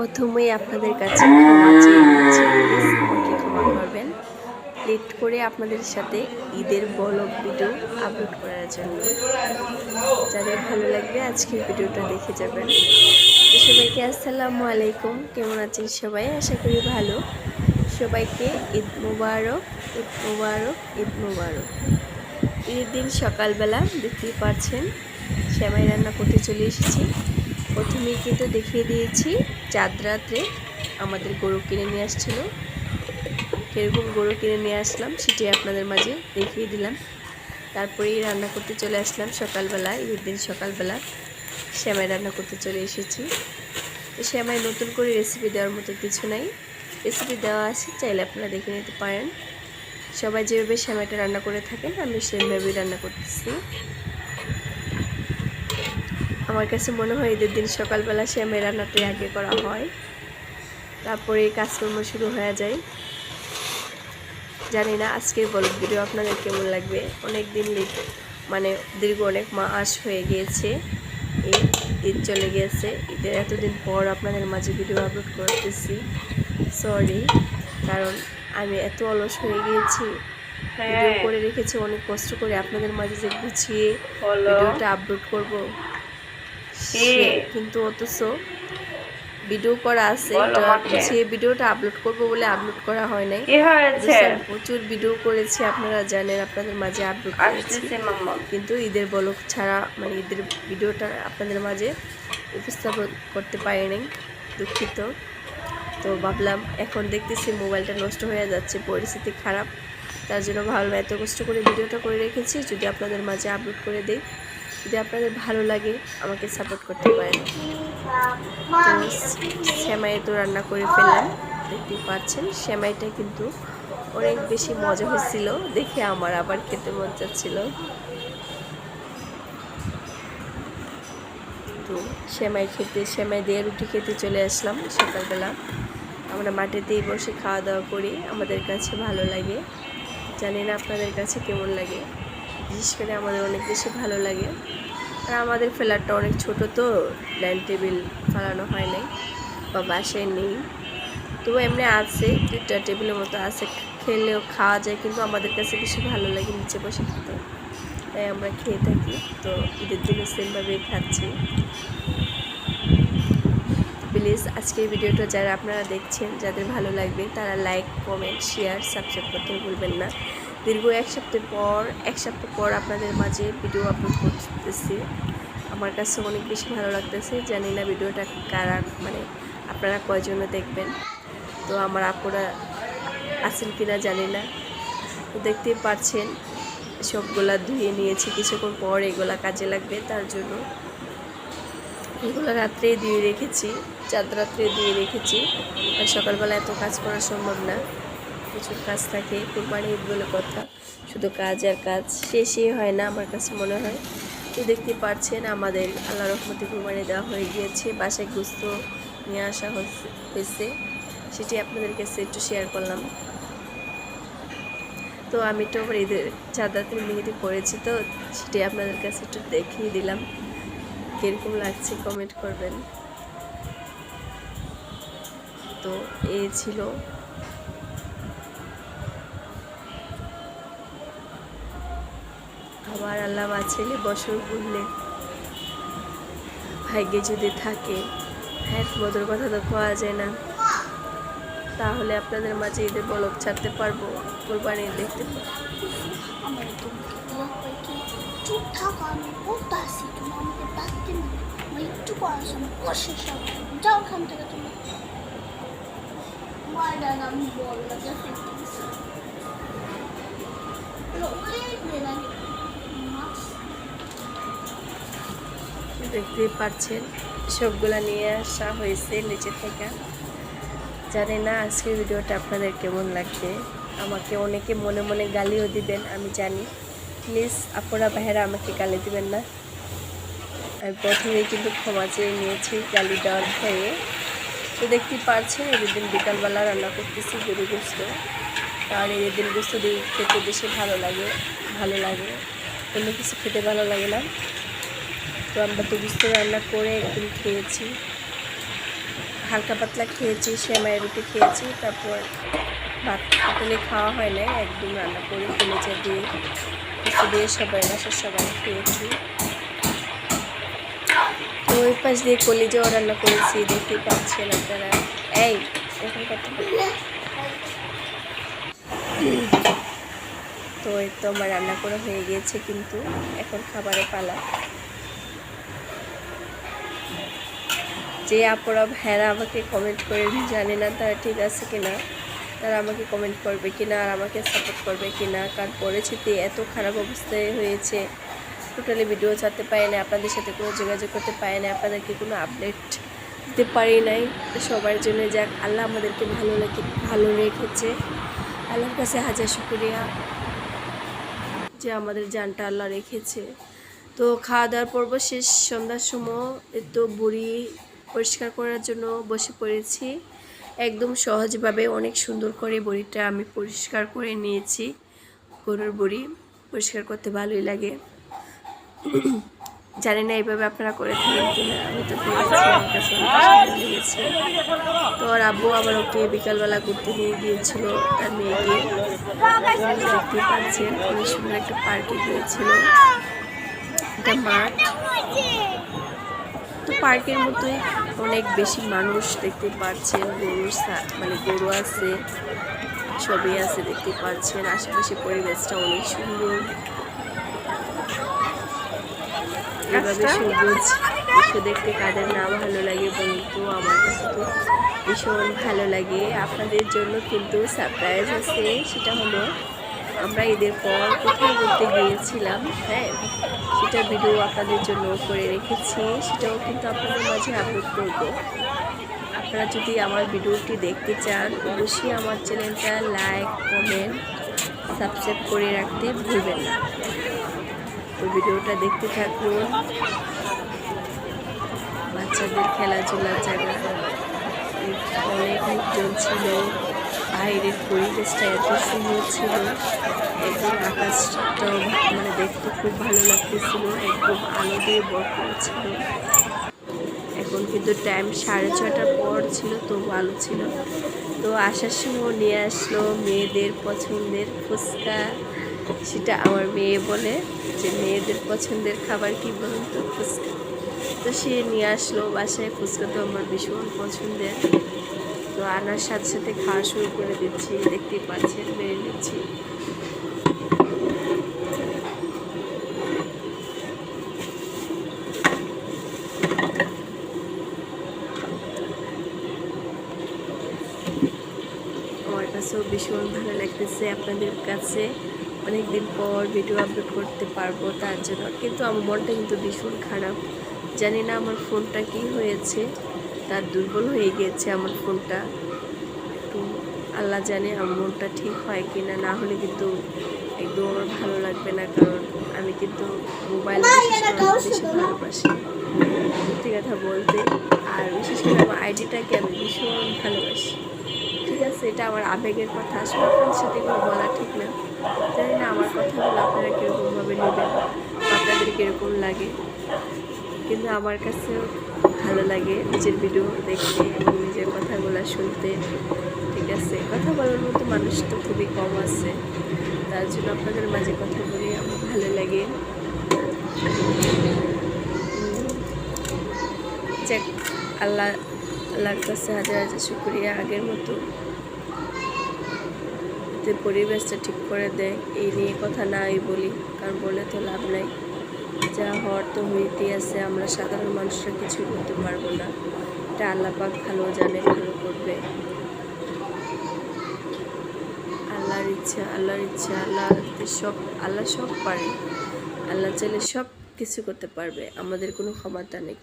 প্রথমেই আপনাদের কাছে করবেন। লেট করে আপনাদের সাথে ঈদের বলক ভিডিও আপলোড করার জন্য। যাদের ভালো লাগবে, আজকের ভিডিওটা দেখে যাবেন। সবাইকে আসসালামু আলাইকুম। কেমন আছেন সবাই? আশা করি ভালো। সবাইকে ঈদ মুবারক ঈদ মুবারক ঈদ মুবারক। ঈদের দিন সকালবেলা দেখতেই পাচ্ছেন শ্যামাই রান্না করতে চলে এসেছি। প্রথমেই কিন্তু দেখিয়ে দিয়েছি, চাঁদ রাত্রে আমাদের গরু কিনে নিয়ে আসছিল। কীরকম গরু কিনে নিয়ে আসলাম সেটি আপনাদের মাঝে দেখিয়ে দিলাম। তারপরেই রান্না করতে চলে আসলাম সকালবেলা, ঈদের দিন সকালবেলা। শ্যামাই রান্না করতে চলে এসেছি। তো শ্যামাই নতুন করে রেসিপি দেওয়ার মতো কিছু নাই। রেসিপি দেওয়া আছে, চাইলে আপনারা দেখে নিতে পারেন। সবাই যেভাবে শ্যামাইটা রান্না করে থাকেন, আমি সেভাবেই রান্না করতেছি। আমার কাছে মনে হয় ঈদের দিন সকালবেলা শ্যামের রান্নাটাই আগে করা হয়। তারপরে কাজকর্ম শুরু হয়ে যায়। জানি না আজকের ব্লগ ভিডিও আপনাদের কেমন লাগবে। অনেক দিন লেট মানে দীর্ঘ অনেক মাস হয়ে গিয়েছে। ঈদ ঈদ চলে গিয়েছে। ঈদের এতদিন পর আপনাদের মাঝে ভিডিও আপলোড করতেছি। সরি কারণ আমি এত অলস হয়ে গিয়েছি। ভিডিও করে রেখেছি অনেক কষ্ট করে আপনাদের মাঝে যে গুছিয়ে ভিডিওটা আপলোড করব। কিন্তু অথচ ভিডিও করা আছে এটা ভিডিওটা আপলোড করব বলে আপলোড করা হয় নাই। প্রচুর ভিডিও করেছি আপনারা জানেন আপনাদের মাঝে আপলোড করেছি। কিন্তু ঈদের বলক ছাড়া মানে ঈদের ভিডিওটা আপনাদের মাঝে উপস্থাপন করতে পারি নাই দুঃখিত। তো ভাবলাম এখন দেখতেছি মোবাইলটা নষ্ট হয়ে যাচ্ছে পরিস্থিতি খারাপ। তার জন্য ভাবলাম এত কষ্ট করে ভিডিওটা করে রেখেছি যদি আপনাদের মাঝে আপলোড করে দিই যদি আপনাদের ভালো লাগে, আমাকে সাপোর্ট করতে পারেন। তো শ্যামাই তো রান্না করে ফেললাম, দেখতেই পাচ্ছেন। শ্যামাইটা কিন্তু অনেক বেশি মজা হয়েছিল, দেখে আমার আবার খেতে মন চাচ্ছিল। তো শ্যামাই খেতে শ্যামাই দিয়ে রুটি খেতে চলে আসলাম সকালবেলা। আমরা মাটিতেই বসে খাওয়া দাওয়া করি, আমাদের কাছে ভালো লাগে। জানি না আপনাদের কাছে কেমন লাগে। বিশেষ করে আমাদের অনেক বেশি ভালো লাগে। আর আমাদের ফ্ল্যাটটা অনেক ছোট তো ডাইনিং টেবিল ফালানো হয় নাই বা বাসায় নেই। তো এমনি আছে দুটা টেবিলের মতো আছে, খেলেও খাওয়া যায় কিন্তু আমাদের কাছে বেশি ভালো লাগে নিচে বসে খেতে। তাই আমরা খেয়ে থাকি, তো ঈদের দিনে সেমভাবেই খাচ্ছি। প্লিজ আজকের ভিডিওটা যারা আপনারা দেখছেন, যাদের ভালো লাগবে তারা লাইক কমেন্ট শেয়ার সাবস্ক্রাইব করতে ভুলবেন না। দীর্ঘ এক সপ্তাহ পর, এক সপ্তাহ পর আপনাদের মাঝে ভিডিও আপলোড করতেছি। আমার কাছে অনেক বেশি ভালো লাগতেছে, জানি না ভিডিওটা কারা মানে আপনারা কয়জনে দেখবেন। তো আমার আপুরা আছেন কিনা জানি না। তো দেখতেই পাচ্ছেন সবগুলা ধুয়ে নিয়েছি, কিছুক্ষণ পর এগুলা কাজে লাগবে তার জন্য। এগুলো রাত্রেই দিয়ে রেখেছি, চাঁদ রাত্রে দিয়ে রেখেছি। আর সকালবেলা এত কাজ করা সম্ভব না। প্রচুর কাজ থাকে, কোরবানি ঈদ বলে কথা। শুধু কাজ আর কাজ শেষই হয় না আমার কাছে মনে হয়। তো দেখতে পাচ্ছেন আমাদের আল্লাহ রহমতে কোরবানি দেওয়া হয়ে গিয়েছে, বাসায় গুস্ত নিয়ে আসা হয়েছে- সেটি আপনাদের কাছে একটু শেয়ার করলাম। তো আমি তো আবার ঈদের চাঁদ রাত্রে মেহেদি পড়েছি, তো সেটি আপনাদের কাছে একটু দেখিয়ে দিলাম। কীরকম লাগছে কমেন্ট করবেন। তো এই ছিল আবার আল্লাহ বাঁচাইলে বছর ঘুরলে ভাগ্যে যদি থাকে হ্যাঁ মধুর কথা তো পাওয়া যায় না। তাহলে আপনাদের মাঝে ঈদের বলক ছাড়তে পারব, কোরবানি দেখতে পারব। দেখতেই পাচ্ছেন সবগুলা নিয়ে আসা হয়েছে নিচে থেকে। জানি না আজকের ভিডিওটা আপনাদের কেমন লাগবে আমাকে অনেকে মনে মনে গালিও দিবেন, আমি জানি। প্লিজ আপনারা ভাইয়েরা আমাকে গালি দিবেন না। আমি প্রথমেই কিন্তু ক্ষমা চেয়ে নিয়েছি গালি দেওয়ার ভয়ে। তো দেখতেই পারছেন এদের দিন বিকালবেলা রান্না করতেছি গরু গোস্ত। আর এদের দিন গোস্ত দিয়ে খেতে বেশি ভালো লাগে ভালো লাগে। অন্য কিছু খেতে ভালো লাগে না। তো আমরা তো রান্না করে একদিন খেয়েছি। হালকা পাতলা খেয়েছি, সেমাই রুটি খেয়েছি, তারপর ভাত হোটেলে খাওয়া হয় না একদম রান্না করে কলেজা দিয়ে কিছু দিয়ে সবাই, বাসার সবাই খেয়েছি। তো ওই পাশ দিয়ে কলিজাও রান্না করেছি, দেখতে পাচ্ছেন আপনারা। এই এখন কথা। তো এই তো আমার রান্না করা হয়ে গিয়েছে কিন্তু, এখন খাবারের পালা। যে আপুরা ভাইরা আমাকে কমেন্ট করে জানে না তারা ঠিক আছে কিনা, তারা আমাকে কমেন্ট করবে কিনা আর আমাকে সাপোর্ট করবে কিনা, কারণ পরিস্থিতি এত খারাপ অবস্থায় হয়েছে। টোটালি ভিডিও ছাড়তে পারি না আপনাদের সাথে কোনো যোগাযোগ করতে পারি না আপনাদেরকে কোনো আপডেট দিতে পারি নাই। সবার জন্য যাক, আল্লাহ আমাদেরকে ভালো রেখে, ভালো রেখেছে আল্লাহর কাছে হাজার শুক্রিয়া যে আমাদের জানটা আল্লাহ রেখেছে। তো খাওয়া দাওয়ার পর্ব শেষ, সন্ধ্যার সময় তো বুড়ি পরিষ্কার করার জন্য বসে পড়েছি। একদম সহজভাবে অনেক সুন্দর করে বড়িটা আমি পরিষ্কার করে নিয়েছি। গরুর বড়ি পরিষ্কার করতে ভালোই লাগে। জানি না এইভাবে আপনারা করে থাকেন কিনা, আমি তো তো আর আব্বু আবার ওকে বিকালবেলা ঘুরতে নিয়ে গিয়েছিল, তার মেয়েকে। দেখতে পাচ্ছেন, অনেক সুন্দর একটা পার্কে গিয়েছিল। একটা মাঠ। পার্কের মতোই অনেক বেশি মানুষ দেখতে পাচ্ছেন গরু মানে গরু আছে ছবি আছে দেখতে পাচ্ছেন আশেপাশে পরিবেশটা অনেক সুন্দর। এভাবে সবুজ দৃশ্য দেখতে কাদের না ভালো লাগে বন্ধু আমার কাছে তো ভীষণ ভালো লাগে। আপনাদের জন্য কিন্তু সারপ্রাইজ আছে সেটা হলো আমরা ঈদের পর কোথায় ঘুরতে গিয়েছিলাম হ্যাঁ সেটা ভিডিও আপনাদের জন্য করে রেখেছি। সেটাও কিন্তু আপনাদের মাঝে আপলোড করব। আপনারা যদি আমার ভিডিওটি দেখতে চান, অবশ্যই আমার চ্যানেলটা লাইক কমেন্ট সাবস্ক্রাইব করে রাখতে ভুলবেন না। তো ভিডিওটা দেখতে থাকুন। বাচ্চাদের খেলাধুলার জায়গা অনেক লোকজন ছিল বাইরের পরিবেশটা এত সুন্দর ছিল। একদম আকাশটাও মানে দেখতে খুব ভালো লাগতেছিল, একদম আলো দিয়ে ভরপুর ছিল। এখন কিন্তু টাইম সাড়ে ছটার পর ছিল তো ভালো ছিল। তো আসার সময় নিয়ে আসলো মেয়েদের পছন্দের ফুচকা। সেটা আমার মেয়ে বলে যে, মেয়েদের পছন্দের খাবার কি বলুন তো, ফুচকা? তো সে নিয়ে আসলো বাসায়, ফুচকা তো আমার ভীষণ পছন্দের। তো আনার সাথে সাথে খাওয়া শুরু করে দিচ্ছি, দেখতেই পাচ্ছেন মেরে নিচ্ছি। আমার কাছেও ভীষণ ভালো লাগতেছে আপনাদের কাছে। অনেক দিন পর ভিডিও আপলোড করতে পারব তার জন্য। কিন্তু আমার মনটা কিন্তু ভীষণ খারাপ। জানি না আমার ফোনটা কি হয়েছে। তার দুর্বল হয়ে গিয়েছে আমার ফোনটা। একটু আল্লাহ জানে আমার মনটা ঠিক হয় কি না না হলে কিন্তু একদম আমার ভালো লাগবে না কারণ আমি কিন্তু মোবাইল বেশি ভালোবাসি। সত্যি কথা বলতে আর বিশেষ করে আমার আইডিটাকে আমি ভীষণ ভালোবাসি। ঠিক আছে এটা আমার আবেগের কথা আসলে আপনার সাথে কোনো বলা ঠিক না। জানি না আমার কথাগুলো আপনারা কীরকমভাবে নেবেন আপনাদের কীরকম লাগে। কিন্তু আমার কাছেও ভালো লাগে নিজের ভিডিও দেখতে এবং নিজের কথাগুলো শুনতে। ঠিক আছে? কথা বলার মতো মানুষ তো খুবই কম আছে। তার জন্য আপনাদের মাঝে কথা বলি, আমার ভালো লাগে। যাক, আল্লাহ, আল্লাহর কাছে হাজার হাজার শুক্রিয়া আগের মতো। পরিবেশটা ঠিক করে দেয়, এই নিয়ে কথা নাই বলি, কারণ বলে তো লাভ নাই। যা হওয়ার তো হইতে আছে, আমরা সাধারণ মানুষরা কিছু করতে পারব না। এটা আল্লাপাক ভালো জানে, ভালো করবে। আল্লাহর ইচ্ছা আল্লাহর ইচ্ছা আল্লাহ সব আল্লাহ সব পারে। আল্লাহ চাইলে সব কিছু করতে পারবে, আমাদের কোনো ক্ষমতা নেই।